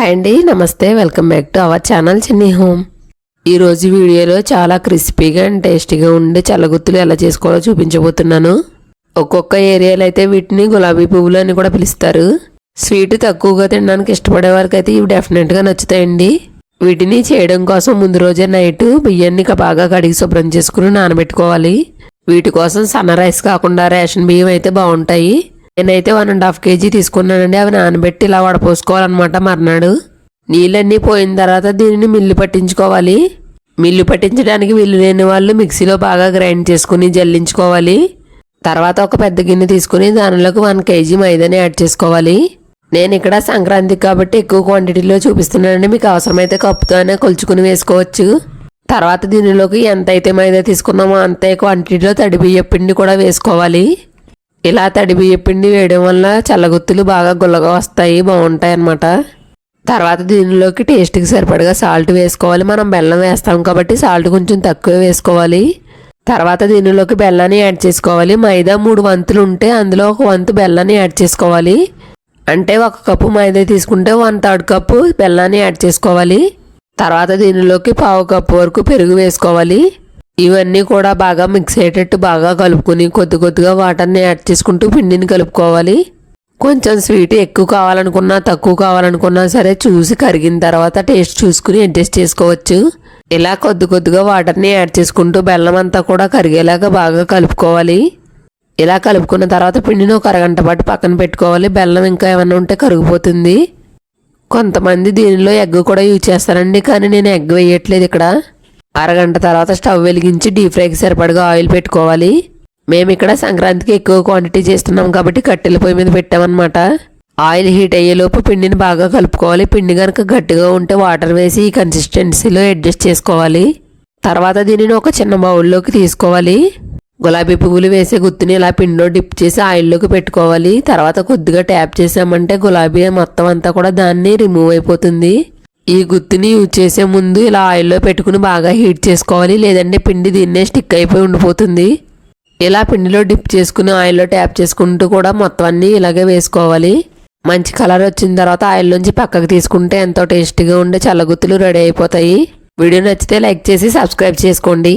Hi అండి నమస్తే welcome back to our channel Chinni home. ఈరోజు వీడియోలో చాలా క్రిస్పీగా అండ్ టేస్టీగా ఉండే చల్లగుత్తులు ఎలా చేసుకోవాలో చూపించబోతున్నాను. ఒక్కొక్క ఏరియాలో అయితే వీటిని గులాబీ పువ్వులు అని కూడా పిలుస్తారు. స్వీట్ తక్కువగా తినడానికి ఇష్టపడే వారికి అయితే ఇవి డెఫినెట్గా నచ్చుతాయండి. వీటిని చేయడం కోసం ముందు రోజే నైట్ బియ్యాన్ని బాగా కడిగి శుభ్రం చేసుకుని నానబెట్టుకోవాలి. వీటి కోసం సన్న రైస్ కాకుండా రేషన్ బియ్యం అయితే బాగుంటాయి. నేనైతే వన్ అండ్ హాఫ్ కేజీ తీసుకున్నానండి. అవి నానబెట్టి ఇలా వడపోసుకోవాలన్నమాట మర్నాడు. నీళ్ళన్నీ పోయిన తర్వాత దీనిని మిల్లు పట్టించుకోవాలి. మిల్లు పట్టించడానికి వీలు లేని వాళ్ళు మిక్సీలో బాగా గ్రైండ్ చేసుకుని జల్లించుకోవాలి. తర్వాత ఒక పెద్ద గిన్నె తీసుకుని దానిలోకి వన్ కేజీ మైదాని యాడ్ చేసుకోవాలి. నేను ఇక్కడ సంక్రాంతి కాబట్టి ఎక్కువ క్వాంటిటీలో చూపిస్తున్నానండి. మీకు అవసరమైతే కప్పుతోనే కొలుచుకుని వేసుకోవచ్చు. తర్వాత దీనిలోకి ఎంత అయితే మైదా తీసుకున్నామో అంతే క్వాంటిటీలో తడి బియ్య పిండి కూడా వేసుకోవాలి. ఇలా తడి బియ్యపిండి వేయడం వల్ల చల్లగుత్తులు బాగా గుల్లగా వస్తాయి బాగుంటాయి అన్నమాట. తర్వాత దీనిలోకి టేస్ట్కి సరిపడగా సాల్ట్ వేసుకోవాలి. మనం బెల్లం వేస్తాం కాబట్టి సాల్ట్ కొంచెం తక్కువ వేసుకోవాలి. తర్వాత దీనిలోకి బెల్లాన్ని యాడ్ చేసుకోవాలి. మైదా మూడు వంతులు ఉంటే అందులో ఒక వంతు బెల్లాన్ని యాడ్ చేసుకోవాలి. అంటే ఒక కప్పు మైదా తీసుకుంటే వన్ థర్డ్ కప్పు బెల్లాన్ని యాడ్ చేసుకోవాలి. తర్వాత దీనిలోకి పావు కప్పు వరకు పెరుగు వేసుకోవాలి. ఇవన్నీ కూడా బాగా మిక్స్ అయ్యేటట్టు బాగా కలుపుకొని కొద్ది కొద్దిగా వాటర్ని యాడ్ చేసుకుంటూ పిండిని కలుపుకోవాలి. కొంచెం స్వీట్ ఎక్కువ కావాలనుకున్నా తక్కువ కావాలనుకున్నా సరే చూసి కరిగిన తర్వాత టేస్ట్ చూసుకుని అడ్జస్ట్ చేసుకోవచ్చు. ఇలా కొద్ది కొద్దిగా వాటర్ని యాడ్ చేసుకుంటూ బెల్లం అంతా కూడా కరిగేలాగా బాగా కలుపుకోవాలి. ఇలా కలుపుకున్న తర్వాత పిండిని ఒక అరగంట పాటు పక్కన పెట్టుకోవాలి. బెల్లం ఇంకా ఏమైనా ఉంటే కరిగిపోతుంది. కొంతమంది దీనిలో ఎగ్ కూడా యూజ్ చేస్తారండి కానీ నేను ఎగ్ వేయట్లేదు ఇక్కడ. అరగంట తర్వాత స్టవ్ వెలిగించి డీప్ ఫ్రైకి సరిపడగా ఆయిల్ పెట్టుకోవాలి. మేము ఇక్కడ సంక్రాంతికి ఎక్కువ క్వాంటిటీ చేస్తున్నాం కాబట్టి కట్టెల పొయ్యి మీద పెట్టామన్నమాట. ఆయిల్ హీట్ అయ్యేలోపు పిండిని బాగా కలుపుకోవాలి. పిండి కనుక గట్టిగా ఉంటే వాటర్ వేసి ఈ కన్సిస్టెన్సీలో అడ్జస్ట్ చేసుకోవాలి. తర్వాత దీనిని ఒక చిన్న బౌల్లోకి తీసుకోవాలి. గులాబీ పువ్వులు వేసే గుత్తిని ఇలా పిండిలో డిప్ చేసి ఆయిల్లోకి పెట్టుకోవాలి. తర్వాత కొద్దిగా ట్యాప్ చేసామంటే గులాబీ మొత్తం అంతా కూడా దాన్ని రిమూవ్ అయిపోతుంది. ఈ గుత్తిని యూజ్ చేసే ముందు ఇలా ఆయిల్లో పెట్టుకుని బాగా హీట్ చేసుకోవాలి. లేదంటే పిండి దీన్నే స్టిక్ అయిపోయి ఉండిపోతుంది. ఇలా పిండిలో డిప్ చేసుకుని ఆయిల్లో ట్యాప్ చేసుకుంటూ కూడా మొత్తం అన్నీ ఇలాగే వేసుకోవాలి. మంచి కలర్ వచ్చిన తర్వాత ఆయిల్ నుంచి పక్కకు తీసుకుంటే ఎంతో టేస్టీగా ఉండే చల్లగుత్తులు రెడీ అయిపోతాయి. వీడియో నచ్చితే లైక్ చేసి సబ్స్క్రైబ్ చేసుకోండి.